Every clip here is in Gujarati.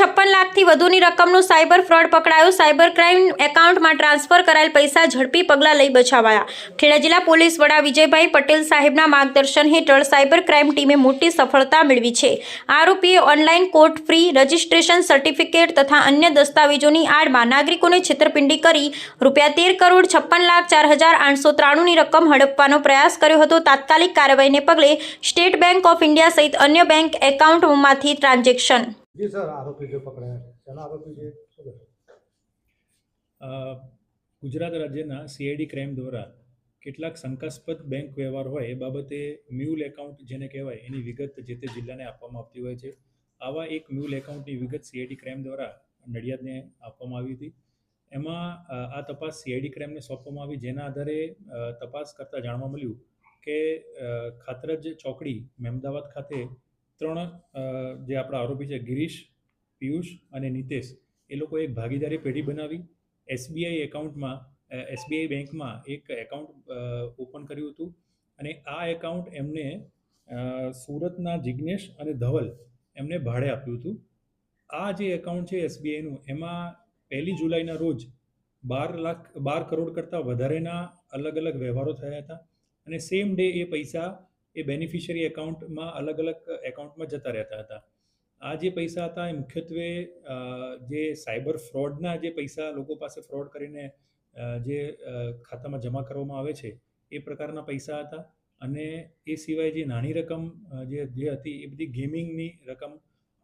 છપ્પન લાખથી વધુની રકમનું સાયબર ફ્રોડ પકડાયું. સાયબર ક્રાઇમ એકાઉન્ટમાં ટ્રાન્સફર કરાયેલ પૈસા ઝડપી પગલાં લઈ બચાવાયા. ખેડા જિલ્લા પોલીસ વડા વિજયભાઈ પટેલ સાહેબના માર્ગદર્શન હેઠળ સાયબર ક્રાઇમ ટીમે મોટી સફળતા મેળવી છે. આરોપીએ online court free, registration certificate તથા અન્ય દસ્તાવેજોની આડમાં નાગરિકોને છેતરપિંડી કરી રૂપિયા તેર કરોડ છપ્પન લાખ ચાર હજાર આઠસો ત્રાણુંની રકમ હડપવાનો પ્રયાસ કર્યો હતો. તાત્કાલિક કાર્યવાહીને પગલે સ્ટેટ બેંક ઓફ ઇન્ડિયા સહિત અન્ય બેંક એકાઉન્ટમાંથી ટ્રાન્ઝેક્શન જી સર, આરોપી જે પકડાયા છે. આરોપી જે ગુજરાત રાજ્યના સીઆઈડી ક્રાઇમ દ્વારા કેટલાક શંકાસ્પદ બેંક વ્યવહાર હોય એ બાબતે મ્યુલ એકાઉન્ટ જેને કહેવાય, એની વિગત જે તે જિલ્લાને આપવામાં આવતી હોય છે. આવા એક મ્યુલ એકાઉન્ટની વિગત સીઆઈડી ક્રાઇમ દ્વારા નડિયાદને આપવામાં આવી હતી. એમાં આ તપાસ સીઆઈડી ક્રાઇમને સોંપવામાં આવી, જેના આધારે તપાસ કરતાં જાણવા મળ્યું કે ખાતરજ ચોકડી મહેમદાવાદ ખાતે ત્રણ જે આપણા આરોપી છે, ગિરીશ, પિયુષ અને નિતેશ, એ લોકોએ એક ભાગીદારી પેઢી બનાવી. એસબીઆઈ એકાઉન્ટમાં એસબીઆઈ બેંકમાં એક એકાઉન્ટ ઓપન કર્યું હતું. અને આ એકાઉન્ટ એમને સુરતના જિજ્ઞેશ અને ધવલ એમને ભાડે આપ્યું હતું. આ જે એકાઉન્ટ છે એસબીઆઈનું, એમાં પહેલી જુલાઈના રોજ બાર લાખ, બાર કરોડ કરતાં વધારેના અલગ અલગ વ્યવહારો થયા હતા. અને સેમ ડે એ પૈસા એ બેનિફિશિયરી એકાઉન્ટમાં અલગ અલગ એકાઉન્ટમાં જતા રહેતા હતા. આ જે પૈસા હતા એ મુખ્યત્વે જે સાયબર ફ્રોડના જે પૈસા લોકો પાસે ફ્રોડ કરીને જે ખાતામાં જમા કરવામાં આવે છે, એ પ્રકારના પૈસા હતા. અને એ સિવાય જે નાની રકમ જે જે હતી એ બધી ગેમિંગની રકમ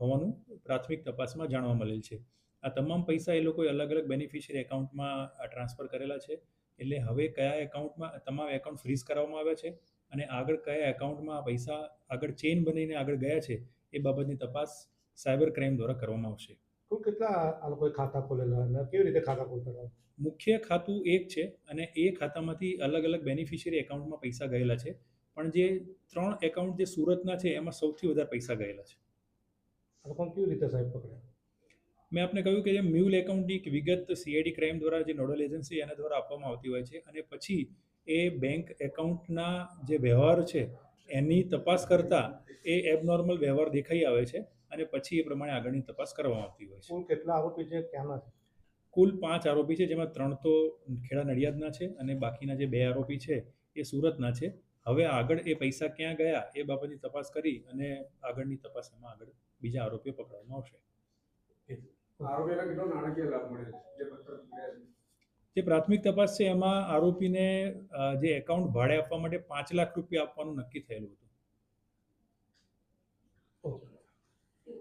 હોવાનું પ્રાથમિક તપાસમાં જાણવા મળેલ છે. આ તમામ પૈસા એ લોકોએ અલગ અલગ બેનિફિશિયરી એકાઉન્ટમાં ટ્રાન્સફર કરેલા છે. એટલે હવે કયા એકાઉન્ટમાં તમામ એકાઉન્ટ ફ્રીઝ કરવામાં આવ્યા છે? અને આગળ કયા એકાઉન્ટમાં આ પૈસા આગળ ચેન બનીને આગળ ગયા છે એ બાબતની તપાસ સાયબર ક્રાઇમ દ્વારા કરવામાં આવશે. કુલ કેટલા આ લોકોએ ખાતા ખોલેલા અને કેવી રીતે ખાતા ખોલતા? મુખ્ય ખાતું એક છે અને એ ખાતામાંથી અલગ અલગ બેનિફિશિયરી એકાઉન્ટમાં પૈસા ગયેલા છે પણ જે ત્રણ એકાઉન્ટ જે સુરતના છે એમાં સૌથી વધારે પૈસા ગયેલા છે. આ લોકોને કેવી રીતે સાહેબ પકડ્યા? મેં આપને કહ્યું કે જે મ્યુલ એકાઉન્ટની એક વિગત સીઆઈડી ક્રાઇમ દ્વારા જે નોડલ એજન્સી એના દ્વારા આપવામાં આવતી હોય છે અને પછી એ બેંક એકાઉન્ટના જે વ્યવહાર છે એની તપાસ કરતાં એ એબનોર્મલ વ્યવહાર દેખાઈ આવે છે અને પછી એ પ્રમાણે આગળની તપાસ કરવામાં આવતી હોય છે. કેટલા આરોપી છે ક્યાંના કુલ પાંચ આરોપી છે જેમાં ત્રણ તો ખેડા નડિયાદના છે અને બાકીના જે બે આરોપી છે એ સુરતના છે. હવે આગળ એ પૈસા ક્યાં ગયા એ બાબતની તપાસ કરી અને આગળની તપાસ એમાં આગળ બીજા આરોપીઓ પકડવામાં આવશે. આરોપીને કેટલો નાણાકીય લાભ મળે છે? જે પ્રાથમિક તપાસ છે, એમાં આરોપીને જે એકાઉન્ટ ભાડે આપવા માટે પાંચ લાખ રૂપિયા આપવાનું નક્કી થયેલું હતું.